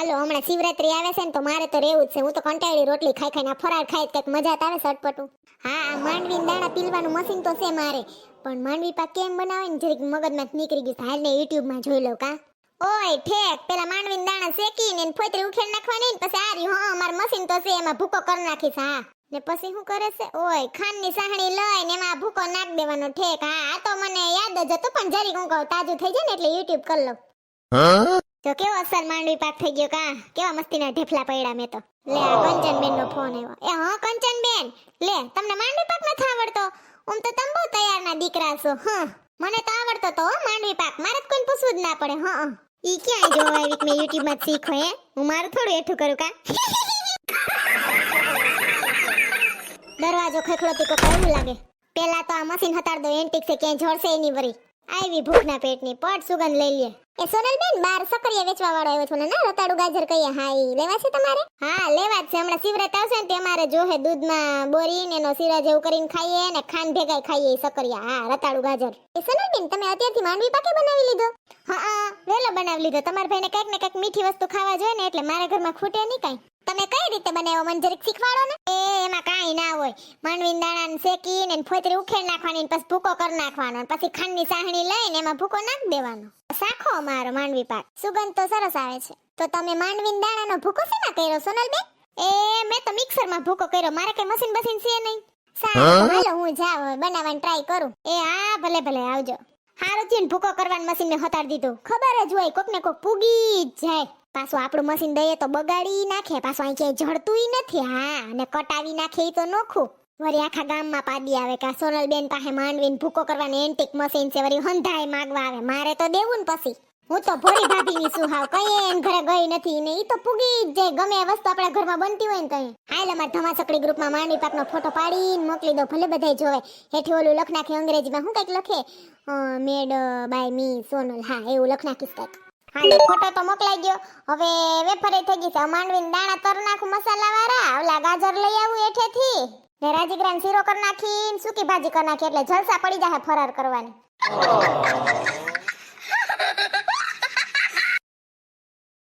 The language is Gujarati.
હાલો, હમણાં શિવરાત્રી આવે છે ને તો મારે તો રહેવું જ છે. હું તો કંટાળી રોટલી ખાઈ ખાઈને ફરાળ ખાઈ કંઈક મજા આવે સટપટું હા માંડવી દાણા પીલવાનું મશીન તો છે મારે. પણ માંડવી પાક કેમ બનાવે ને? જરીક મગજમાં નીકળી ગયું હાલ ને યુટ્યુબમાં જોઈ લઉં કા. ઓય, ઠેક. પેલા માંડવીના દાણા શેકીને ને ફોતરી ઉખેડ નાખવાની ને પછી આરી હા માર મશીન તો છે, એમાં ભૂકો કરી નાખીશ. હા. ને પછી શું કરે છે? ઓય, ખાંડની સાહણી લઈને એમાં ભૂકો નાખ દેવાનો. ઠેક. હા, આ તો મને યાદ જ હતું, પણ જરીક હું કહું, તાજું થઈ જાય ને એટલે યુટ્યુબ કરી લઉં. તો કેવો અસર માંડવી પાક થઈ ગયો કા? કેવા મસ્તીના ઢેફલા પડ્યા મેં તો. લે, આ કંચનબેન નો ફોન આવ્યો. એ હા, કંચનબેન! લે, તમને માંડવી પાક નથી આવડતો? ઉમ તો તમે બહુ તૈયારના દીકરા છો, હ? મને તો આવડતો તો માંડવી પાક. મારે કોઈ પૂછવું જ ના પડે, હા ઈ ક્યાં જોવા આવી મેં યુટ્યુબમાં શીખો, હે? હું મારું થોડું એઠું કરું, કા? દરવાજો ખખડોતી કો કેવું લાગે. પેલા તો આ મશીન હટાડ દો એન્ટિક છે, ક્યાંય જોડશે એની વરી આવી ભૂખના પેટની પટ સુગંધ લઈ લે. એ સોનલબેન બાર સકરિયા વેચવા વાળો આવ્યો છો ને ના રતાડુ ગાજર કહીએ. હા ઈ લેવા છે તમારે? હા લેવા જ છે. હમણાં શિવરાત આવશે ને તે અમારે જોહે દૂધમાં બોરીને એનો શીરા જેવું કરીને ખાઈએ ને ખાંડ ભેગાય ખાઈએ સકરિયા. હા રતાડુ ગાજર. એ સોનલબેન તમે અત્યારથી માંડવી પાકે બનાવી લીધો? હા વેલો બનાવી લીધો. તમારા ભાઈને કંઈક ને કંઈક મીઠી વસ્તુ ખાવા જોઈએ ને એટલે મારા ઘરમાં ખૂટે નહીં કાંઈ. તમે કઈ રીતે બનાવ્યો? મને જરીક શીખવાડો ને. એ એમાં હોય માંડવી દાણાને શેકીને ને ફોતરી ઉખેડ નાખવાની ને પછી ભૂકો કરી નાખવાનો ને પછી ખાંડની સાહણી લઈને એમાં ભૂકો નાખી દેવાનો. સાખો અમારો માંડવી પાક. સુગંધ તો સરસ આવે છે. તો તમે માંડવી દાણાનો ભૂકો શેમાં કર્યો સોનલબેન? એ મેં તો મિક્સરમાં ભૂકો કર્યો. મારે કઈ મશીન બસીન છે નહીં. સારું હાલો હું જાઉં બનાવવાની ટ્રાય કરું. એ હા ભલે ભલે આવજો. હારું થયું ભૂકો કરવાનું મશીનને હતાડી દીધું. ખબર જ હોય કોક ને કોક પૂગી જ જાય. પાછું આપણું મશીન દઈએ તો બગાડી નાખે, પાછું અહીં ક્યાંય જડતું નથી, હા, અને કટાવી નાખે એ તો નોખું. વળી આખા ગામમાં પાડી આવે કે સોનલબેન પાસે માંડવીને ભૂકો કરવાની એન્ટિક મશીન છે વરી હંધાય માગવા આવે. મારે તો દેવું ને પછી. હું તો ભોરી ભાભીની શું હાવ, કઈ એન ઘરે ગઈ નથી ને ઈ તો પૂગી જ જાય, ગમે એ વસ્તુ આપણા ઘરમાં બનતી હોય ને કઈ. હાલ અમાર ધમાચકડી ગ્રુપમાં માંડવી પાકનો ફોટો પાડીને મોકલી દો ભલે બધાય જોવે. હેઠી ઓલું લખ નાખે અંગ્રેજીમાં, હું કંઈક લખે? મેડ બાય મી સોનલ, હા, એવું લખ નાખીશ કંઈક. હાલો ફોટો તો મોકલાઈ ગયો. હવે વેફરે થઈ ગઈ છે માંડવીને દાણા તર નાખું મસાલા વાળા ઓલા ગાજર લઈ આવું એઠેથી ને રાજીગ્રાન શીરો કરી નાખી સૂકી ભાજી કરી નાખી, એટલે જલસા પડી જાય ફરાર કરવાની.